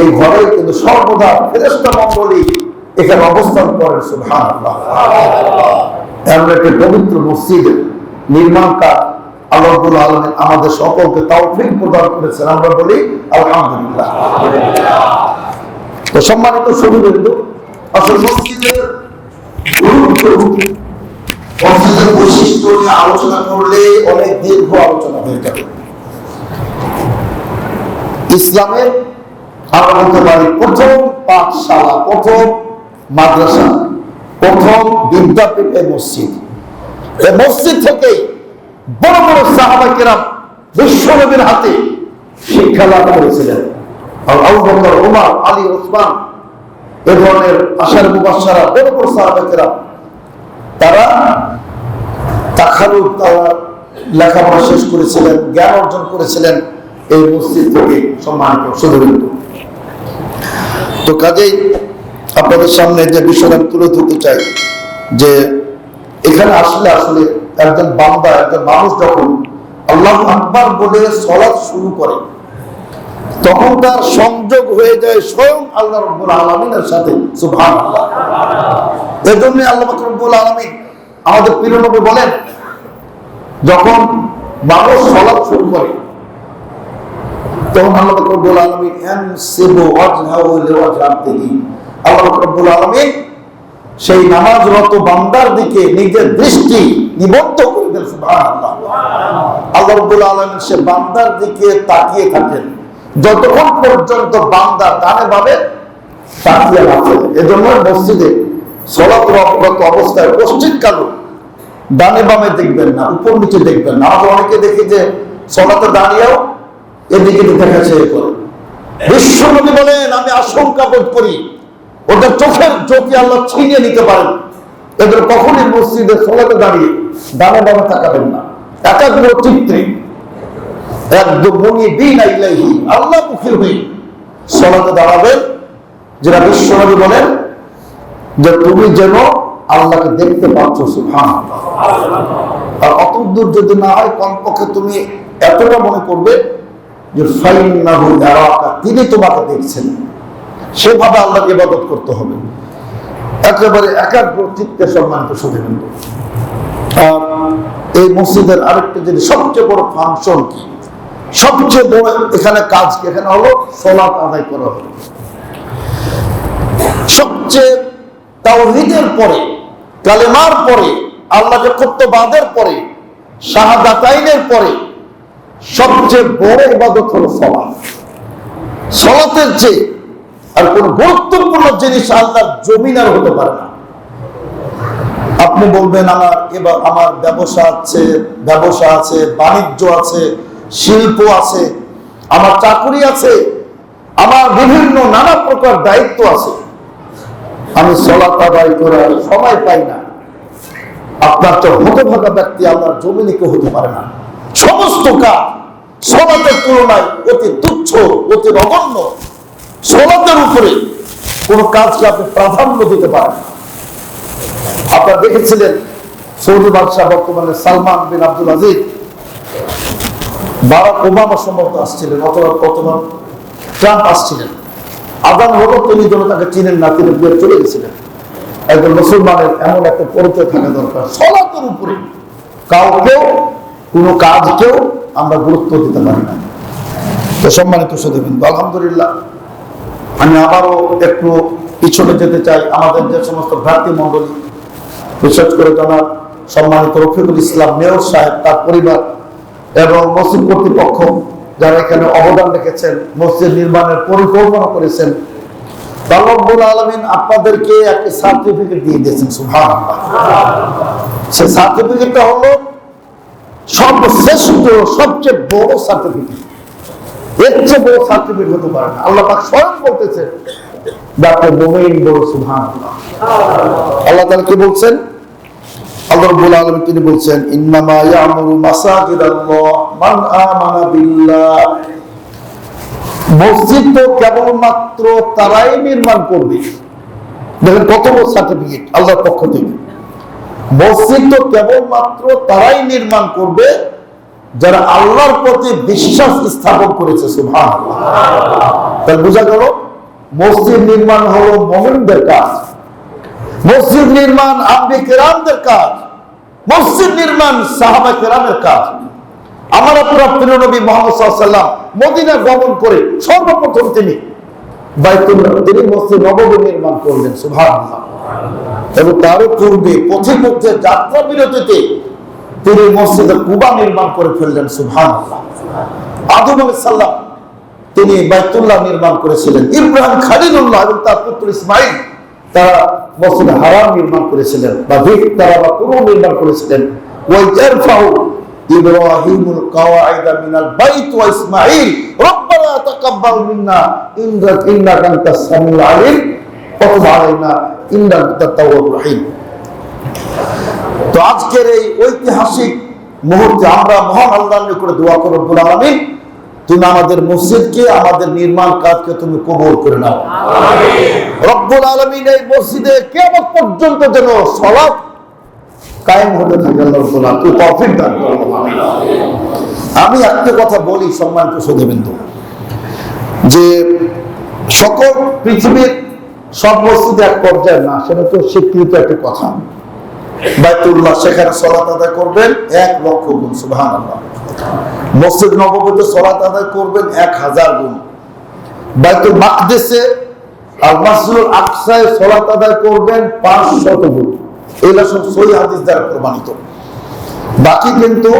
এই ঘরে কিন্তু সর্বদা ফেরেস্তা মন্ডলী এখানে অবস্থান সুবহান এমন একটি পবিত্র মসজিদ নির্মাণ কাজ আমাদের সকলকে প্রদান করেছেন, আমরা বলি আলহামদুলিল্লাহ। তো সম্মানিত আসলে মসজিদের আলোচনা করলে অনেক দীর্ঘ আলোচনা হয়ে যাবে। ইসলামের আমরা বলতে পারি প্রথম পাঠশালা, প্রথম মাদ্রাসা, প্রথম মসজিদ। মসজিদ বড় বড় সাহাবা বিশ্বনবীর হাতে শিক্ষা লাভ করেছিলেন। আর আলী ওসমান এ ধরনের আশার মুবাসারা বড় বড় সাহাবা কেরাম তারা তাখালুক তারা লেখাপড়া শেষ করেছিলেন, জ্ঞান অর্জন করেছিলেন। এই মসজিদ থেকে সম্মানিত সুদীবৃন্দ তো কাজেই আপনাদের সামনে যে বিষয়টা তুলে ধরতে চাই, যে এখানে আসলে আসলে একজন বান্দা, একজন মানুষ যখন আল্লাহ বলে শুরু করে, তখন তার সংযোগ হয়ে যায় স্বয়ং আল্লাহ রব্বুল আলমিনের সাথে সুভান এজন্য আল্লাহ রব্বুল আলমিন আমাদের প্রিয় নবী বলেন, যখন মানুষ সলাৎ শুরু করে তখন আল্লাহ রব্বুল আলমিন সেই বান্দার দিকে নিজের দৃষ্টি নিবদ্ধ করে দেন আল্লাহ রব্বুল সে বান্দার দিকে তাকিয়ে থাকেন। যতক্ষণ পর্যন্ত বান্দা ডানে ভাবে তাকিয়ে রাখে এজন্য মসজিদে সলাত রত অবস্থায় পশ্চিম কালো। ডানে বামে দেখবেন না, উপর নিচে দেখবেন না। আমরা অনেকে দেখি যে সলাতে দাঁড়িয়েও এদিকে দেখা চেয়ে করে বিশ্বনবী বলেন, আমি আশঙ্কা বোধ করি ওদের চোখের জ্যোতি আল্লাহ ছিনিয়ে নিতে পারেন। এদের কখনই মসজিদে সলাতে দাঁড়িয়ে ডানে বামে তাকাবেন না। একাগ্র চিত্রে আল্লাহ মুখী হয়ে সলাতে দাঁড়াবেন। যেটা বিশ্বনবী বলেন যে তুমি যেন আল্লাহকে দেখতে পাচ্ছ সুবহান আর অত দূর যদি না হয়, কমপক্ষে তুমি এতটা মনে করবে তিনি তোমাকে দেখছেন। সেভাবে আল্লাহকে ইবাদত করতে হবে। একেবারে একাগ্র চিত্তে সম্মানিত সুধীবৃন্দ আর এই মসজিদের আরেকটা জিনিস, সবচেয়ে বড় ফাংশন কি? সবচেয়ে বড় এখানে কাজ কি? এখানে হলো সলাপ আদায় করা হলো সবচেয়ে তাওহীদের পরে, কালেমার পরে আল্লাহকে কর্তবাদের পরে, শাহাদাতাইনের পরে সবচেয়ে বড় ইবাদত হলো সলাপ সলাতের চেয়ে আর কোন গুরুত্বপূর্ণ জিনিস আল্লাহর জমিন আর হতে পারে না। আপনি বলবেন, আমার এবার আমার ব্যবসা আছে ব্যবসা আছে, বাণিজ্য আছে, শিল্প আছে, আমার চাকরি আছে, আমার বিভিন্ন নানা প্রকার দায়িত্ব আছে। আমি সলাত আদায় করার সময় পাই না। আপনার তো হতভাগা ব্যক্তি আল্লাহর জমিনে কেউ হতে পারে না। সমস্ত কাজ সলাতের তুলনায় অতি তুচ্ছ, অতি নগণ্য। সলাতের উপরে কোন কাজকে আপনি প্রাধান্য দিতে পারেন আপনারা দেখেছিলেন সৌদি বাদশাহ বর্তমানে Salman bin Abdul Aziz, Barack Obama সম্ভবত আসছিলেন, অথবা অথবা ট্রাম্প আসছিলেন। আদান হলো তিনি যেন তাকে চিনেন না, তিনি বিয়ে চলে গেছিলেন। একজন মুসলমানের এমন একটা পরিচয় থাকা দরকার। সলাতের উপরে কাউকেও কোনো কাজকেও আমরা গুরুত্ব দিতে পারি না। তো সম্মানিত সুদীবিন্দু আলহামদুলিল্লাহ। আমি আবারও একটু পিছনে যেতে চাই। আমাদের যে সমস্ত ভ্রাতৃ মণ্ডলী, বিশেষ করে জানার সম্মানিত রফিকুল ইসলাম মেয়র সাহেব, তার পরিবার এবং মসজিদ কর্তৃপক্ষ, যারা এখানে অবদান রেখেছেন, মসজিদ নির্মাণের পরিকল্পনা করেছেন। রব্বুল আলমিন আপনাদেরকে একটি সার্টিফিকেট দিয়ে দিয়েছেন সুভান সে সার্টিফিকেটটা হলো সর্বশ্রেষ্ঠ, সবচেয়ে বড় সার্টিফিকেট এর চেয়ে বড় সার্টিফিকেট হতে পারে না। আল্লাহ পাক স্বয়ং বলতেছে কেবলমাত্র তারাই নির্মাণ করবে। দেখেন কত বড় সার্টিফিকেট আল্লাহর পক্ষ থেকে। মসজিদ তো কেবলমাত্র তারাই নির্মাণ করবে যারা আল্লাহর প্রতি বিশ্বাস স্থাপন করেছে, সুবহানাল্লাহ। তাহলে বোঝা গেল, মসজিদ নির্মাণ হলো মোমেনদের কাজ। মসজিদ নির্মাণ আম্বি কেরামদের কাজ। মসজিদ নির্মাণ সাহাবা কেরামের কাজ। আমার আপনার প্রিয় নবী মোহাম্মদ সাল্লাম মদিনা গমন করে সর্বপ্রথম তিনি বাইতুল্লাহ, তিনি মসজিদ নবমী নির্মাণ করলেন এবং তারও পূর্বে পথে পথে যাত্রা বিরতিতে তিনি মসজিদে কুবা নির্মাণ করে ফেললেন, সুবহানাল্লাহ। আদম আলাইহিস তিনি বাইতুল্লাহ নির্মাণ করেছিলেন। ইব্রাহিম খালিলুল্লাহ এবং তার পুত্র ইসমাইল তারা মসজিদ হারাম নির্মাণ করেছিলেন, বা ভিক তারা বা পুরো নির্মাণ করেছিলেন। ওই ইয়ারফাউ ইব্রাহিমুল কাওয়াইদা মিনাল বাইত ওয়া ইসমাইল রব্বানা তাকাব্বাল মিন্না ইন্নাকা ইন্নাকা আনতাস সামিউল আলিম। ওয়া তুব আলাইনা ইন্নাকা আনতাত তাওয়াবুর রহিম। তো আজকের এই ঐতিহাসিক মুহূর্তে আমরা মহান আল্লাহর নিকটে দোয়া করব রব্বুল আলামিন। তুমি আমাদের মসজিদকে আমাদের নির্মাণ কাজকে তুমি কবুল করে নাও। রব্বুল আলামিন এই মসজিদে কিয়ামত পর্যন্ত যেন সালাত আমি একটা কথা বলি সম্মানিত সুধীবৃন্দু যে সকল পৃথিবীর সব মসজিদ এক পর্যায়ে না, সেটা তো স্বীকৃত একটা কথা। সেখানে সলাত আদায় করবেন এক লক্ষ গুণ সুবাহান মসজিদ সলাত আদায় করবেন এক হাজার গুণ। বাইতুল মাকদেসে আর মাসজুল আকসায় সলাত আদায় করবেন পাঁচ শত গুণ। এগুলো সব সই হাদিস দ্বারা প্রমাণিত। বাকি কিন্তু